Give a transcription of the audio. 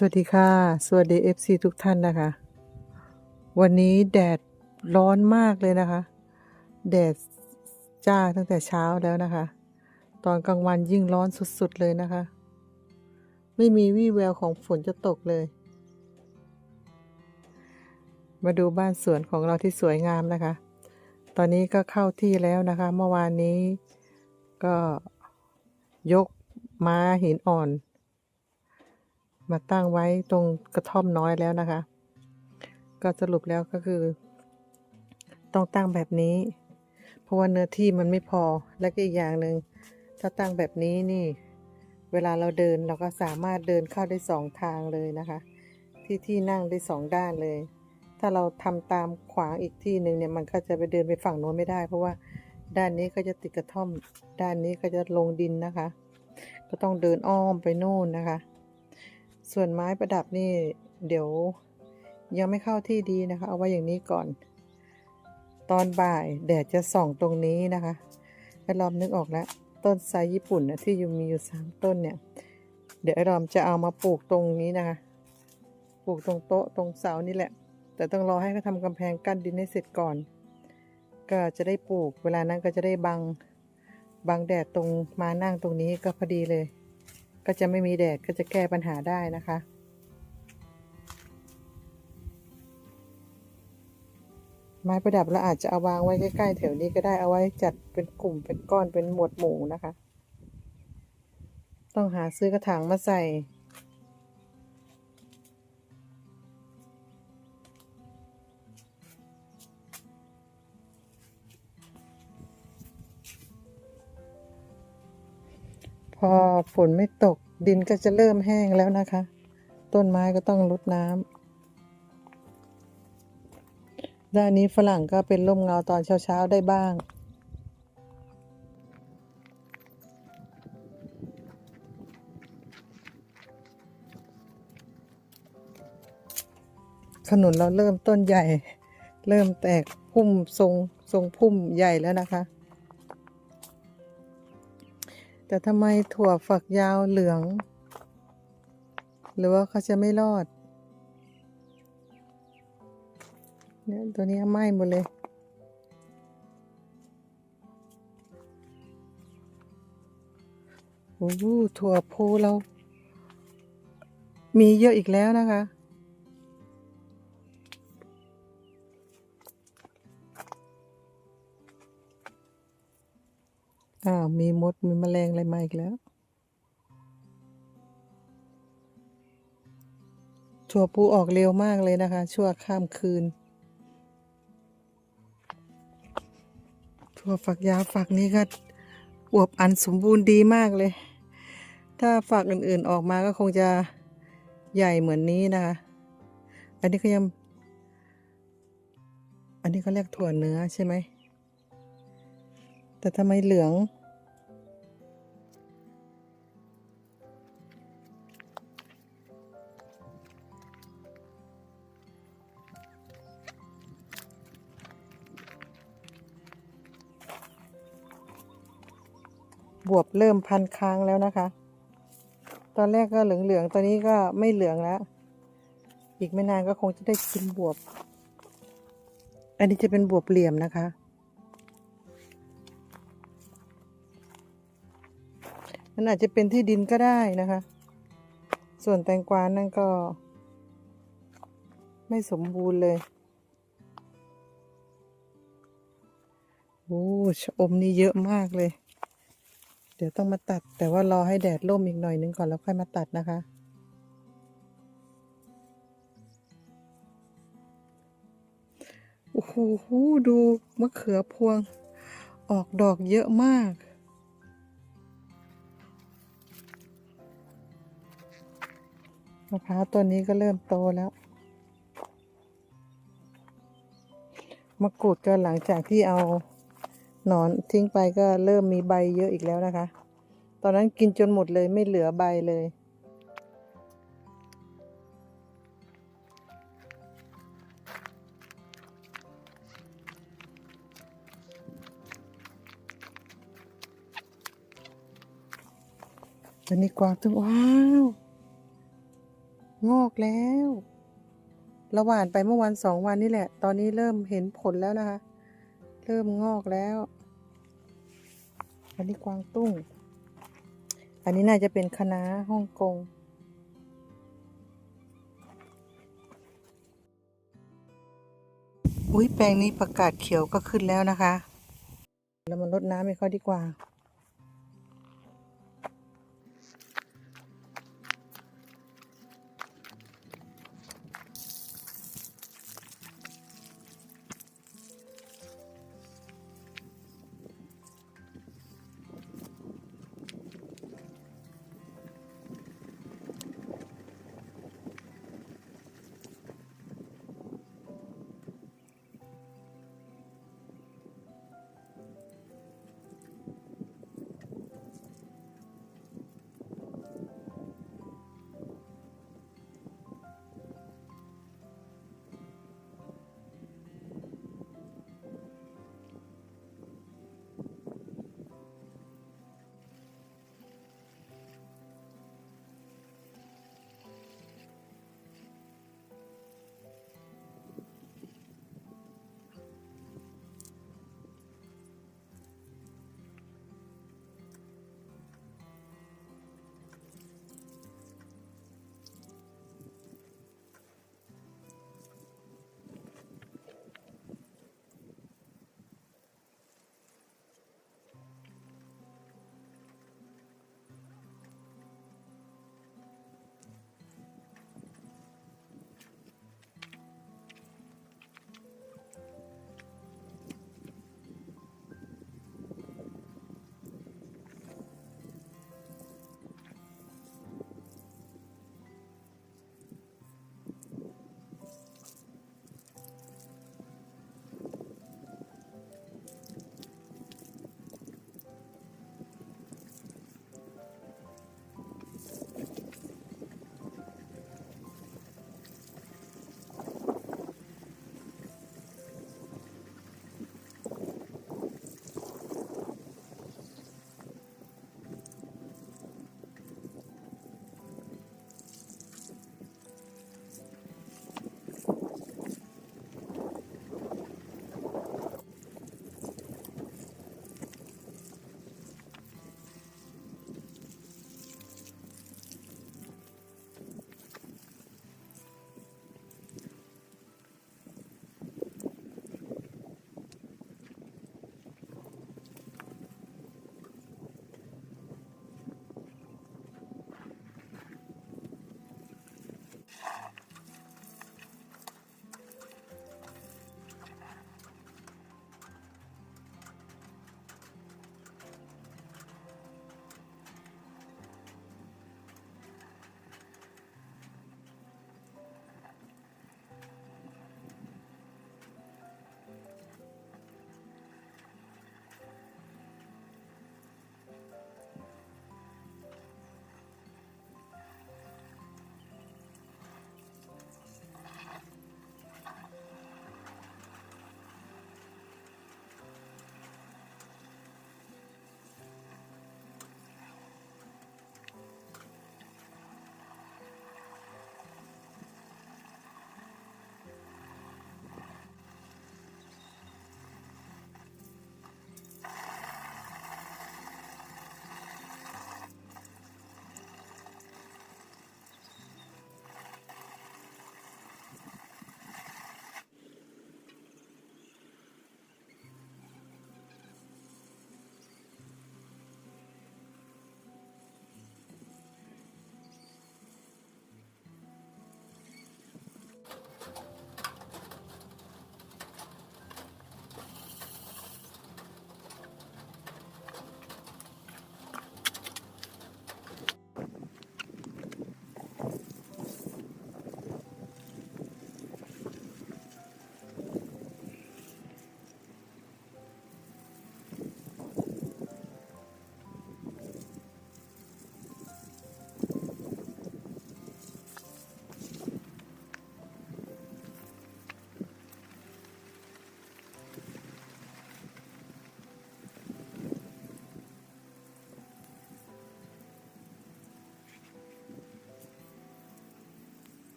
สวัสดีค่ะ สวัสดี FC ทุกท่านนะคะ วันนี้แดดร้อนมากเลยนะคะ แดดจ้าตั้งแต่เช้าแล้วนะคะ ตอนกลางวันยิ่งร้อนสุดๆเลยนะคะ ไม่มีวี่แววของฝนจะตกเลย มาดูบ้านสวนของเราที่สวยงามนะคะ ตอนนี้ก็เข้าที่แล้วนะคะ เมื่อวานนี้ก็ยกม้าหินอ่อน มาตั้งไว้ตรงกระท่อมน้อยแล้วนะคะ ก็สรุปแล้วก็คือ ต้องตั้งแบบนี้ เพราะว่าเนื้อที่มันไม่พอและก็อีกอย่างหนึ่งถ้าตั้งแบบนี้นี่ เวลาเราเดินเราก็สามารถเดินเข้าได้สองทางเลยนะคะ ที่ที่นั่งได้สองด้านเลย ถ้าเราทำตามขวางอีกที่หนึ่งเนี่ยมันก็จะไปเดินไปฝั่งโน้นไม่ได้ เพราะว่าด้านนี้ก็จะติดกระท่อม ด้านนี้ก็จะลงดินนะคะ ก็ต้องเดินอ้อมไปโน่นนะคะ ส่วนไม้ประดับนี่เดี๋ยวยังไม่เข้าที่ดีนะคะ เอาไว้อย่างนี้ก่อน ตอนบ่ายแดดจะส่องตรงนี้นะคะไอ้รอมนึกออกแล้ว ต้นไทรญี่ปุ่นนะที่อยู่มีอยู่สามต้นเนี่ย เดี๋ยวไอ้รอมจะเอามาปลูกตรงนี้นะคะ ปลูกตรงโต๊ะตรงเสานี่แหละ แต่ต้องรอให้เขาทำกำแพงกั้นดินให้เสร็จก่อน ก็จะได้ปลูก เวลานั้นก็จะได้บังบังแดดตรงมานั่งตรงนี้ก็พอดีเลย ก็จะไม่มีแดดก็จะแก้ปัญหาได้นะคะ ไม้ประดับเราอาจจะเอาวางไว้ใกล้ๆแถวนี้ก็ได้เอาไว้จัดเป็นกลุ่มเป็นก้อนเป็นหมวดหมู่นะคะ ต้องหาซื้อกระถางมาใส่ พอฝนไม่ตกดินก็จะเริ่มแห้งแล้วนะคะ ต้นไม้ก็ต้องรดน้ำ ด้านนี้ฝรั่งก็เป็นร่มเงาตอนเช้าๆได้บ้าง ขนุนเราเริ่มต้นใหญ่ เริ่มแตกพุ่มทรงทรงพุ่มใหญ่แล้วนะคะ แต่ทำไมถั่วฝักยาวเหลือง หรือว่าเขาจะไม่รอด เนี่ยตัวนี้ไหม้หมดเลย โอ้โหถั่วโพเรา มีเยอะอีกแล้วนะคะ อ้าว มีมด มีแมลงอะไรมาอีกแล้วถั่วปูออกเร็วมากเลยนะคะ ชั่วข้ามคืน ถั่วฝักยาวฝักนี้ก็อวบอันสมบูรณ์ดีมากเลย ถ้าฝักอื่นๆออกมาก็คงจะใหญ่เหมือนนี้นะคะ อันนี้ก็ยัง อันนี้เขาเรียกถั่วเนื้อใช่ไหม แต่ทำไมเหลือง บวบเริ่มพันค้างแล้วนะคะ ตอนแรกก็เหลืองๆ ตอนนี้ก็ไม่เหลืองแล้ว อีกไม่นานก็คงจะได้กินบวบ อันนี้จะเป็นบวบเหลี่ยมนะคะ มันอาจจะเป็นที่ดินก็ได้นะคะ ส่วนแตงกวานั่นก็ ไม่สมบูรณ์เลยโอ้ชอมนี่เยอะมากเลย เดี๋ยวต้องมาตัด แต่ว่ารอให้แดดร่มอีกหน่อยนึงก่อนแล้วค่อยมาตัดนะคะ โอ้โหดูมะเขือพวง ออกดอกเยอะมาก มะพร้าวต้นนี้ก็เริ่มโตแล้วมะกรูดก็หลังจากที่เอา หนอนทิ้งไปก็เริ่มมีใบเยอะอีกแล้วนะคะ ตอนนั้นกินจนหมดเลยไม่เหลือใบเลย ตอนนี้กวางตึงว้าว งอกแล้วระหว่านไปเมื่อวันสองวันนี่แหละ ตอนนี้เริ่มเห็นผลแล้วนะคะ เริ่มงอกแล้ว อันนี้กวางตุ้ง อันนี้น่าจะเป็นคณะฮ่องกง อุ้ยแปลงนี้ประกาศเขียวก็ขึ้นแล้วนะคะเรามาลดน้ำให้เขาดีกว่า